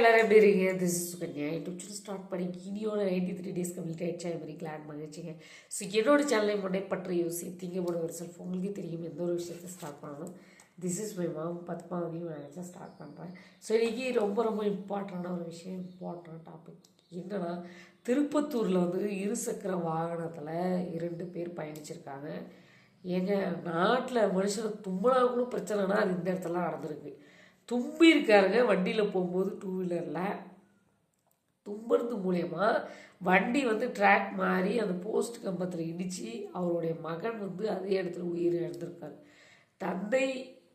எல்லாரும் எப்படி இருக்கீங்க? This is Sukanya. YouTube channel start பண்ணி இனியோட நைன்டி த்ரீ டேஸ் கம்ப்ளீட் ஆயிடுச்சா மாதிரி கிளாட் மகிழ்ச்சிங்க. ஸோ என்னோட சேனலை முன்னே பற்றி யோசி திங்க போட ஒரு செல்ஃப் உங்களுக்கே தெரியும் எந்த ஒரு விஷயத்தை ஸ்டார்ட் பண்ணணும். திஸ் இஸ் மை மாம் பத்மாவதியும் நினச்சா ஸ்டார்ட் பண்ணுறேன் ஸோ இன்றைக்கி ரொம்ப ரொம்ப இம்பார்ட்டண்டான ஒரு விஷயம் இம்பார்ட்டன்ட் டாபிக் என்னென்னா திருப்பத்தூரில் வந்து இருசக்கர வாகனத்தில் இரண்டு பேர் பயணிச்சிருக்காங்க. எங்கள் நாட்டில் மனுஷனை தும்பினா கூட பிரச்சனைனா அது இந்த இடத்துல நடந்திருக்கு. தும்பி இருக்காருங்க வண்டியில் போகும்போது டூ வீலரில் தும்புறது மூலயமா வண்டி வந்து ட்ராக் மாறி அந்த போஸ்ட் கம்பத்தில் இடித்து அவருடைய மகன் வந்து அதே இடத்துல உயிர் இழந்திருக்காரு. தந்தை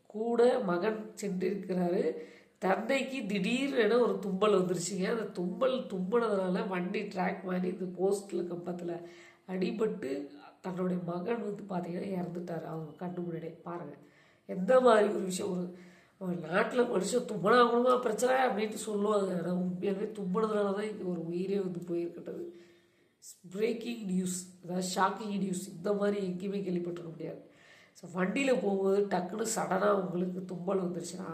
கூட மகன் சென்றிருக்கிறாரு. தந்தைக்கு திடீர்னு ஒரு தும்பல் வந்துருச்சுங்க. அந்த தும்பல் தும்பினதுனால வண்டி ட்ராக் மாதிரி இந்த போஸ்ட்டில் கம்பத்தில் அடிபட்டு தன்னுடைய மகன் வந்து பார்த்தீங்கன்னா இறந்துட்டார். அவங்க கண்ணு முன்னாடி பாருங்கள் எந்த மாதிரி ஒரு விஷயம் ஒரு நாட்டில் மனுஷன் தும்பினா கூட பிரச்சனை அப்படின்ட்டு சொல்லுவாங்க. ஆனால் உண்மையாகவே தும்பினதுனால தான் இங்கே ஒரு உயிரே வந்து போயிருக்கட்டது பிரேக்கிங் நியூஸ் அதாவது ஷாக்கிங் நியூஸ் இந்த மாதிரி எங்கேயுமே கேள்விப்பட்டிருக்க முடியாது. ஸோ வண்டியில் போகும்போது டக்குன்னு சடனாக உங்களுக்கு தும்பல் வந்துருச்சுன்னா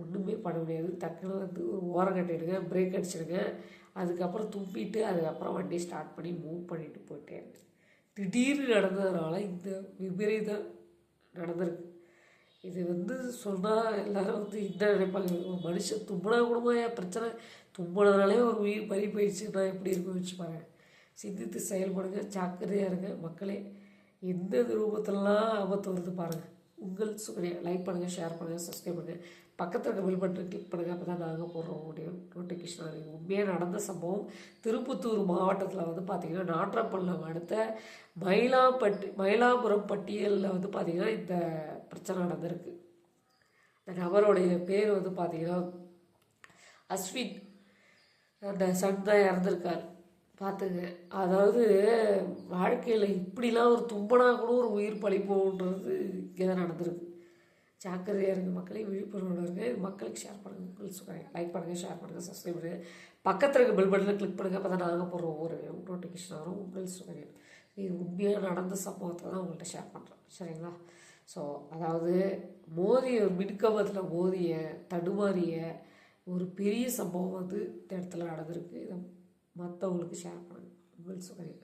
ஒன்றுமே பண்ண முடியாது. டக்குன்னு வந்து ஒரு ஓரம் கட்டிடுங்க பிரேக் அடிச்சிடுங்க. அதுக்கப்புறம் தும்பிட்டு அதுக்கப்புறம் வண்டி ஸ்டார்ட் பண்ணி மூவ் பண்ணிட்டு போயிட்டேன். திடீர்னு நடந்ததுனால இந்த விபரீதம் நடந்திருக்கு. இது வந்து சொன்னால் எல்லாரும் வந்து என்ன நினைப்பாங்க? ஒரு மனுஷன் தும்பினா கூடமா ஏன் பிரச்சனை? தும்பினதுனாலே ஒரு உயிர் பறி போயிடுச்சுன்னா எப்படி இருக்கும் வச்சு சிந்தித்து செயல்படுங்க ஜாக்கிரதையாக இருங்க மக்களே. எந்த ரூபத்திலலாம் ஆபத்து வருது பாருங்கள் உங்கள் லைக் பண்ணுங்கள் ஷேர் பண்ணுங்கள் சப்ஸ்கிரைப் பண்ணுங்கள் பக்கத்தில் இருக்க பில் பட்டன் கிளிக் பண்ணுங்கள் அப்போ தான் நாங்கள் போடுறோம் முடியும் நோட்டிஃபிகேஷன் அறிவு உண்மையாக நடந்த சம்பவம் திருப்பத்தூர் மாவட்டத்தில் வந்து பார்த்திங்கன்னா நாற்றப்பள்ளம் அடுத்த மயிலாப்பட்டி மயிலாபுரம் பட்டியலில் வந்து பார்த்திங்கன்னா இந்த பிரச்சனை நடந்திருக்கு. இந்த நபருடைய பேர் வந்து பார்த்திங்கன்னா அஸ்வின். அந்த சன் தான் இறந்துருக்கார். பார்த்துங்க. அதாவது வாழ்க்கையில் இப்படிலாம் ஒரு தும்பனா கூட ஒரு உயிர் பழிப்போன்றது இங்கே தான் நடந்திருக்கு. ஜாக்கிரதையாக இருங்க மக்களையும் விழிப்புணர்வு இருங்க. மக்களுக்கு ஷேர் பண்ணுங்கள் உங்களுக்கு லைக் பண்ணுங்கள் ஷேர் பண்ணுங்கள் சப்ஸ்கிரைப் பண்ணுங்கள் பக்கத்தில் இருக்க பெல் பட்டனில் கிளிக் பண்ணுங்கள் அப்போ தான் நாங்கள் போடுற ஒவ்வொரு நோட்டிஃபிகேஷன் வரும். உங்கள் சொல்கிறேன் இது உண்மையாக நடந்த சம்பவத்தை தான் உங்கள்கிட்ட ஷேர் பண்ணுறேன் சரிங்களா? ஸோ அதாவது மோதிய ஒரு மின்கம்பத்தில் மோதிய தடுமாறிய ஒரு பெரிய சம்பவம் வந்து இந்த இடத்துல நடந்திருக்கு. இதை மற்றவங்களுக்கு ஷேர் பண்ணுங்கள் உங்கள் சுகரியம்